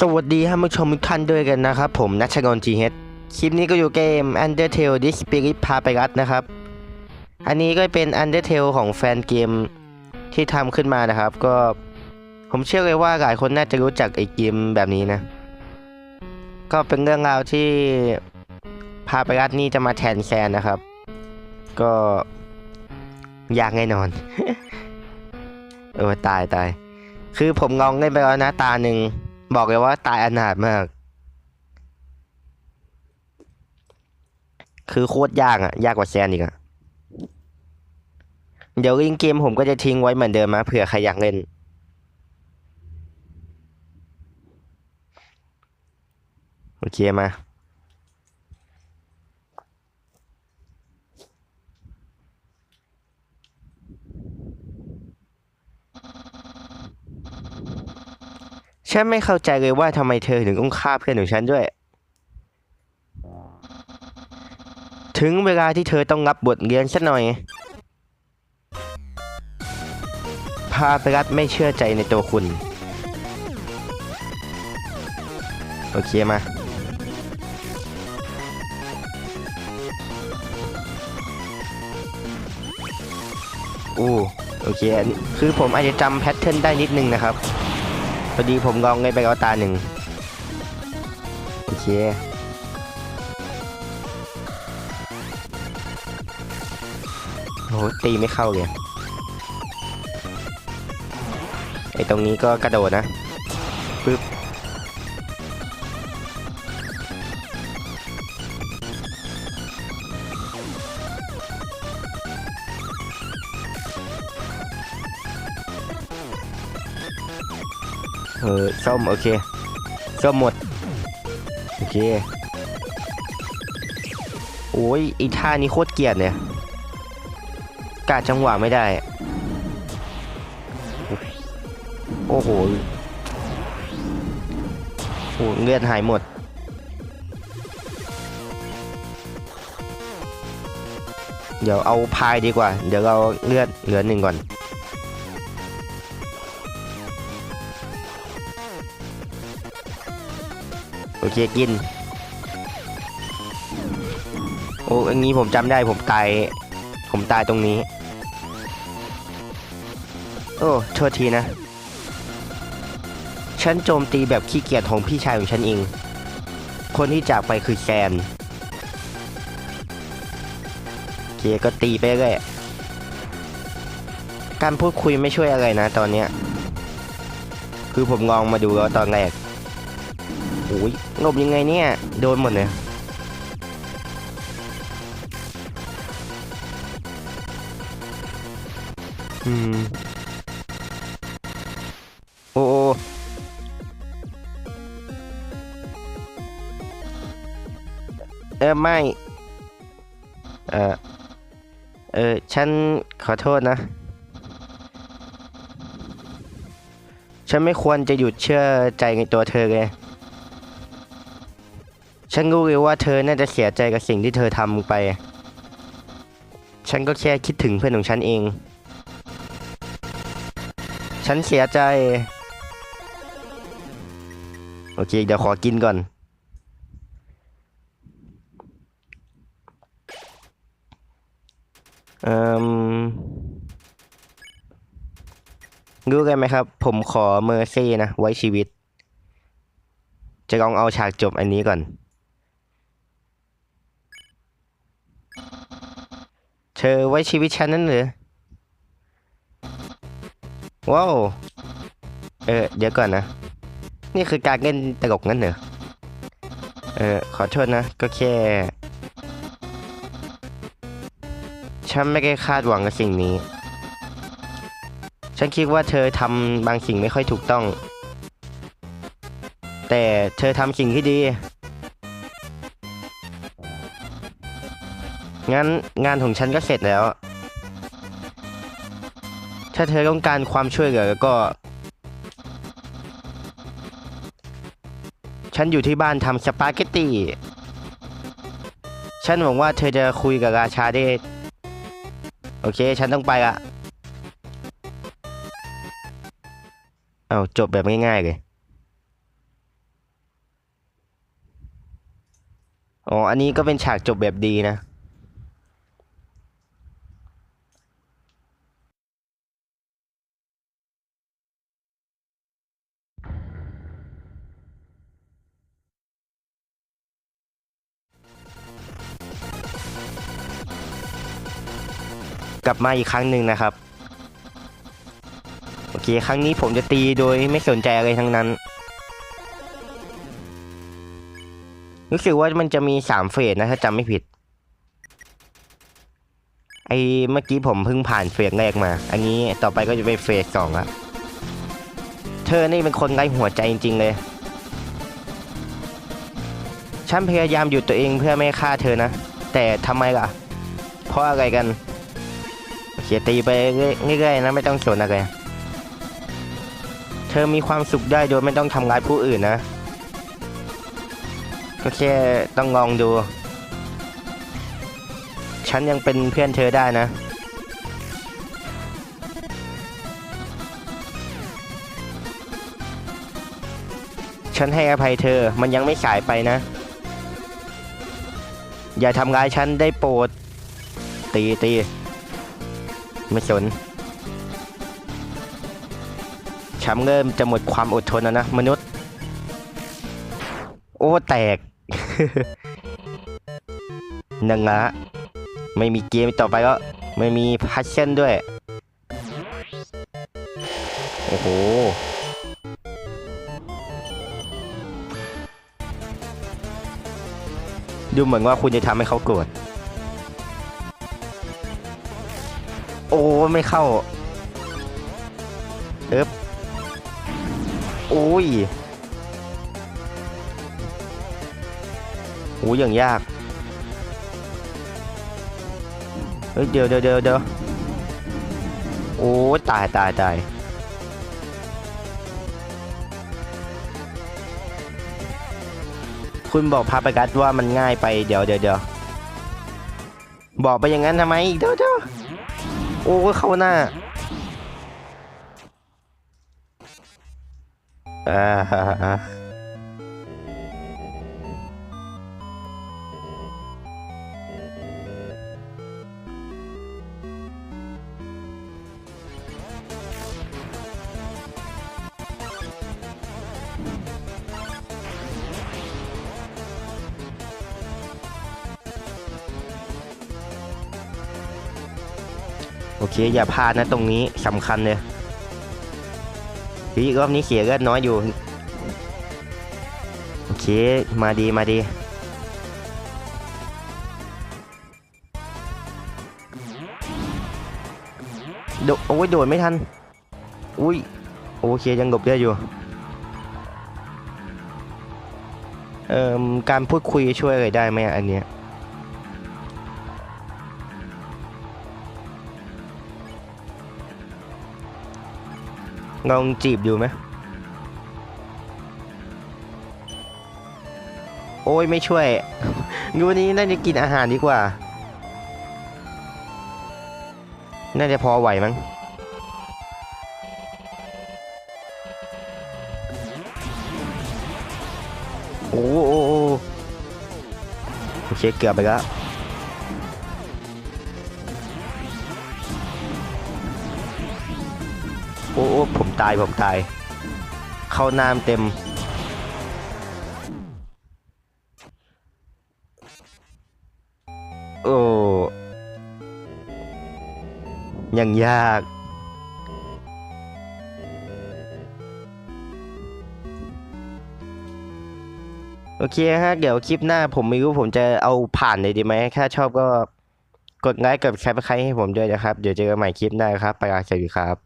สวัสดีท่านผู้ชมทุกท่านด้วยกันนะครับ ผมนัชกรจีเฮดคลิปนี้ก็อยู่เกม Undertale The Spirit พาไปรัดนะครับ อันนี้ก็เป็น Undertale ของแฟนเกมที่ทำขึ้นมานะครับ ก็ผมเชื่อเลยว่าหลายคนน่าจะรู้จักไอ้เกมแบบนี้นะ ก็เป็นเรื่องราวที่พาไปรัดนี่จะมาแทนแคนนะครับ ก็ยากแน่นอน เออตายตาย คือผมลองเล่นไปแล้วนะตาหนึ่ง บอกเลยว่าตายอนาถมาก คือโคตรยากอะยากกว่าแซนอีกอะเดี๋ยวลิงเกมผมก็จะทิ้งไว้เหมือนเดิมนะเผื่อใครอยากเล่น โอเคมา ฉันไม่เข้าใจเลยว่าทำไมเธอถึงต้องฆ่าเพื่อนของฉันด้วย ถึงเวลาที่เธอต้องรับบทเรียนสักหน่อย พาไปรัดไม่เชื่อใจในตัวคุณ โอเคมาอู้โอเค คือผมอาจจะจำแพทเทิร์นได้นิดนึงนะครับ พอดีผมลองเลยไปแล้วตาหนึ่งโอเคโอ้โหตีไม่เข้าเลยไอตรงนี้ก็กระโดดนะปึ๊บ เออส้มโอเคส้มหมด โอเค โอ้ยอีท่านี้โคตรเกลียดเนี่ยกาจังหวะไม่ได้ โอ้โหโอ้เลือดหายหมด เดี๋ยวเอาพายดีกว่า เดี๋ยวเราเลือดเหลือหนึ่งก่อน เคกิน โอ้อันนี้ผมจำได้ผมตาย ผมตายตรงนี้ โอ้โทษทีนะ ฉันโจมตีแบบขี้เกียจของพี่ชายของฉันเอง คนที่จากไปคือแซนเคก็ตีไปเรื่อยการพูดคุยไม่ช่วยอะไรนะตอนเนี้ยคือผมลองมาดูแล้วตอนแรก โอ้ยหลบยังไงเนี่ย โดนหมดเลยอืมโอ้โอ้เออไม่ เออเออฉันขอโทษนะ ฉันไม่ควรจะหยุดเชื่อใจในตัวเธอเลย ฉันรู้เลยว่าเธอน่าจะเสียใจกับสิ่งที่เธอทำไป ฉันก็แค่คิดถึงเพื่อนของฉันเอง ฉันเสียใจ โอเค เดี๋ยวขอกินก่อน เอ่มรู้กันไหมครับ ผมขอเมอร์ซี่นะ ไว้ชีวิต จะลองเอาฉากจบอันนี้ก่อน เธอไว้ชีวิตฉันนั่นหรือว้าวเออเดี๋ยวก่อนนะ นี่คือการเล่นตลกงั้นเหรอเออขอโทษนะ ก็แค่ ฉันไม่ได้คาดหวังกับสิ่งนี้ ฉันคิดว่าเธอทำบางสิ่งไม่ค่อยถูกต้อง แต่เธอทำสิ่งที่ดี งั้นงานของฉันก็เสร็จแล้ว ถ้าเธอต้องการความช่วยเหลือก็ ฉันอยู่ที่บ้านทำสปาเกตตีฉันหวังว่าเธอจะคุยกับราชาได้ โอเค ฉันต้องไปละเอาจบแบบง่ายๆเลยอ๋อ อันนี้ก็เป็นฉากจบแบบดีนะ กลับมาอีกครั้งหนึ่งนะครับ โอเค ครั้งนี้ผมจะตีโดยไม่สนใจอะไรทั้งนั้น รู้สึกว่ามันจะมีสามเฟสนะถ้าจำไม่ผิด ไอ้เมื่อกี้ผมเพิ่งผ่านเฟสแรกมา อันนี้ต่อไปก็จะเป็นเฟสสองละเธอนี่เป็นคนไร้หัวใจจริง ๆ เลย ฉันพยายามหยุดตัวเองเพื่อไม่ฆ่าเธอนะ แต่ทำไมล่ะ เพราะอะไรกัน โอเคตีไปเรื่อยๆนะไม่ต้องสนอะไรเธอมีความสุขได้โดยไม่ต้องทำร้ายผู้อื่นนะ ก็แค่ต้องลองดู ฉันยังเป็นเพื่อนเธอได้นะ ฉันให้อภัยเธอมันยังไม่สายไปนะ อย่าทำร้ายฉันได้โปรดตีตี ไม่สนฉันเริ่มจะหมดความอดทนแล้วนะ มนุษย์ โอ้ แตกนังละไม่มีเกมต่อไปก็ไม่มีพัชเช่นด้วย โอ้โหดูเหมือนว่าคุณจะทำให้เขาโกรธ โอ้ไม่เข้าเอ๊บโอ้ยโอ้ยอย่างยาก เฮ้ยเดี๋ยวเดี๋ยวเดี๋ยวเดี๋ยวโอ้ตายตายตายคุณบอกพาไปกัดว่ามันง่ายไปเดี๋ยวเดี๋ยวเดี๋ยวบอกไปอย่างนั้นทำไมเดี๋ยวเดี๋ยว โอ้ยเข้าหน้าอ่า เคอย่าพลาดนะตรงนี้สำคัญเลยเฮ้ยรอบนี้เสียเลือดน้อยอยู่ โอเค มาดีมาดีโดโอ้ยโดดไม่ทัน อุ้ย โอเคยังหลบได้อยู่ เอ่อ การพูดคุยช่วยอะไรได้ไหมอันเนี้ย ลองจีบดูไหมโอ้ยไม่ช่วยงูนี้น่าจะกินอาหารดีกว่า น่าจะพอไหวมั้ง โอ้โอ้โอ้โอเคเกือบไปแล้ว โอ้โอ้ผมตายผมตาย เข้าน้ำเต็ม โอ้ยังยากโอเคฮะ เดี๋ยวคลิปหน้าผมไม่รู้ผมจะเอาผ่านเลยดีไหมถ้าชอบก็กดไลค์กดแชร์ไปให้ผมด้วยนะครับ เดี๋ยวเจอกันใหม่คลิปหน้าครับ ไปลาสวัสดีครับ